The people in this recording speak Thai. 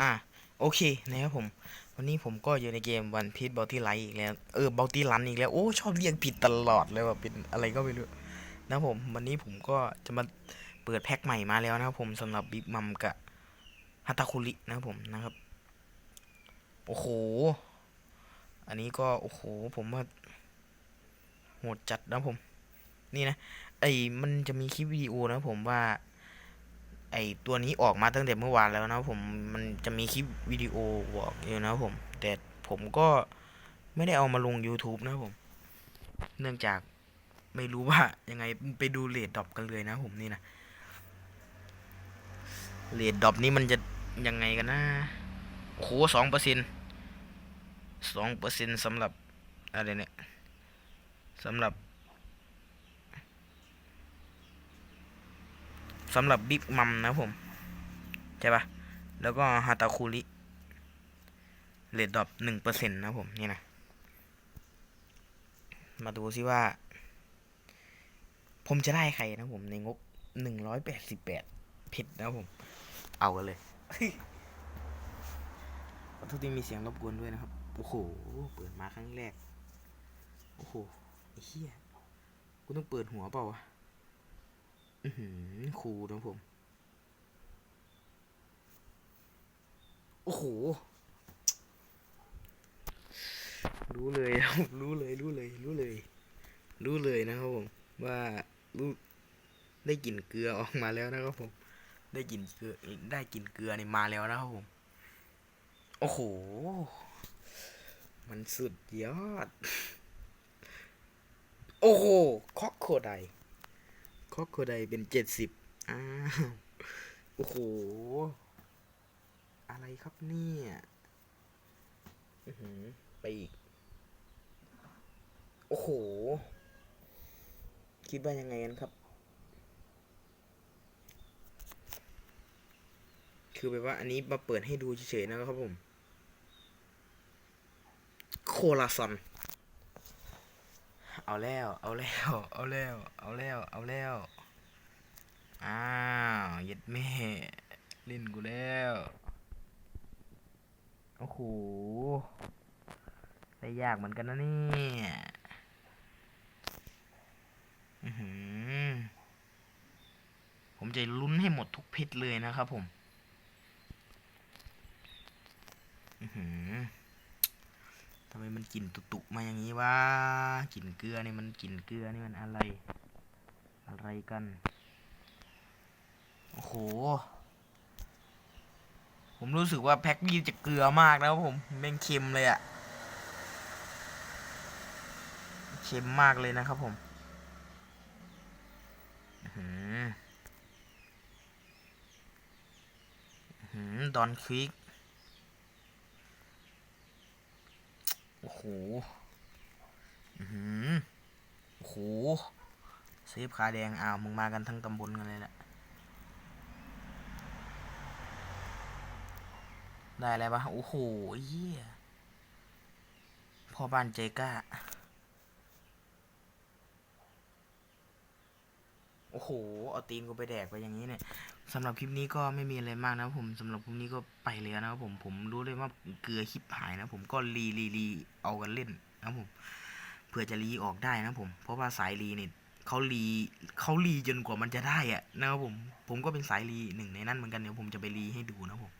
อะโอเคนะครับผม วันนี้ผมก็อยู่ในเกมวันพี e บ o ลตี้ไลท์อีกแล้วเออบ o ลตี้รันอีกแล้วโอ้ชอบเรียกผิดตลอดเลยว่าเป็นอะไรก็ไม่รู้นะครับผม วันนี้ผมก็จะมาเปิดแพ็คใหม่มาแล้วนะครับผมสำหรับบิ๊กมัมกับฮัตตาคุรินะครับผมนะครับ โอ้โห อันนี้ก็โอ้โหผมว่าโหดจัดนะผม นี่นะไอ้มันจะมีคลิปวิดีโอนะผมว่า ไอตัวนี้ออกมาตั้งแต่เมื่อวานแล้วนะผมมันจะมีคลิปวิดีโอบอกอยู่นะผมแต่ผมก็ไม่ได้เอามาลง YouTube นะผม เนื่องจากไม่รู้ว่ายังไงไปดูเลดดรอปกันเลยนะผมนี่นะเลดดรอปนี้มันจะยังไงกันนะโอ้โหสองเปอร์เซ็นสองเปอร์เซ็นสำหรับอะไรเนี่ยสำหรับ สำหรับบิ๊กมัมนะผม ใช่ปะแล้วก็ฮาตาคุริเลดดรอปหนึ่งเปอร์เซ็นต์นะผมนี่นะ มาดูซิว่า ผมจะได้ใครนะผมในงบหนึ่งร้อยแปดสิบแปดผิดนะผม เอากันเลยขอโทษที่มีเสียงรบกวนด้วยนะครับ โอ้โห เปิดมาครั้งแรก โอ้โหไอ้เหี้ยกูต้องเปิดหัวเปล่าวะ ครูนะผม โอ้โห รู้เลยครับรู้เลย รู้เลย รู้เลย รู้เลยนะครับผม ว่ารู้ได้กลิ่นเกลือออกมาแล้วนะครับผม ได้กลิ่นเกลือ ได้กลิ่นเกลือนี่มาแล้วนะครับผม โอ้โห มันสุดยอด โอ้โหคอกโคได อกโคไดเป็นเจ็ดสิบอ้าว โอ้โห อะไรครับเนี่ยอือหือไปอีก โอ้โห คิดว่ายังไงกันครับ คือแบบว่าอันนี้มาเปิดให้ดูเฉยๆนะครับผม โคลาซอน เอาแล้ว เอาแล้ว เอาแล้ว เอาแล้ว เอาแล้ว อ้าวเย็ดแม่เล่นกูแล้ว โอ้โหได้ยากเหมือนกันนะเนี่ยอื้อหือผมจะลุ้นให้หมดทุกพชรเลยนะครับผม อือหือ ทำไมมันกลิ่นตุๆมาอย่างนี้วะกลิ่นเกลือนี่มันกลิ่นเกลือนี่มันอะไร อะไรกัน โอ้โห ผมรู้สึกว่าแพ็คนี้จะเกลือมากนะครับผมแม่งเค็มเลยอะเค็มมากเลยนะครับผมหืออื้อหือดอนควิก อ้โหอือหือโอ้โหเซฟขาแดงอ้าวมึงมากันทั้งตำบลกันเลยแหละได้อะไรปะโอ้โหเยี่ยพ่อบ้านใจกล้า โอ้โหเอาตีนกูไปแดกไปอย่างนี้เนี่ยสำหรับคลิปนี้ก็ไม่มีอะไรมากนะผมสำหรับคลิปนี้ก็ไปเลยนะครับผมผมรู้เลยว่าเกลือคลิปหายนะผมก็รีรีรีเอากันเล่นนะผมเพื่อจะรีออกได้นะผม เพราะว่าสายรีเนี่ยเขารีเขารีจนกว่ามันจะได้อะนะครับผม ผมก็เป็นสายรีหนึ่งในนั้นเหมือนกันเดี๋ยวผมจะไปรีให้ดูนะผม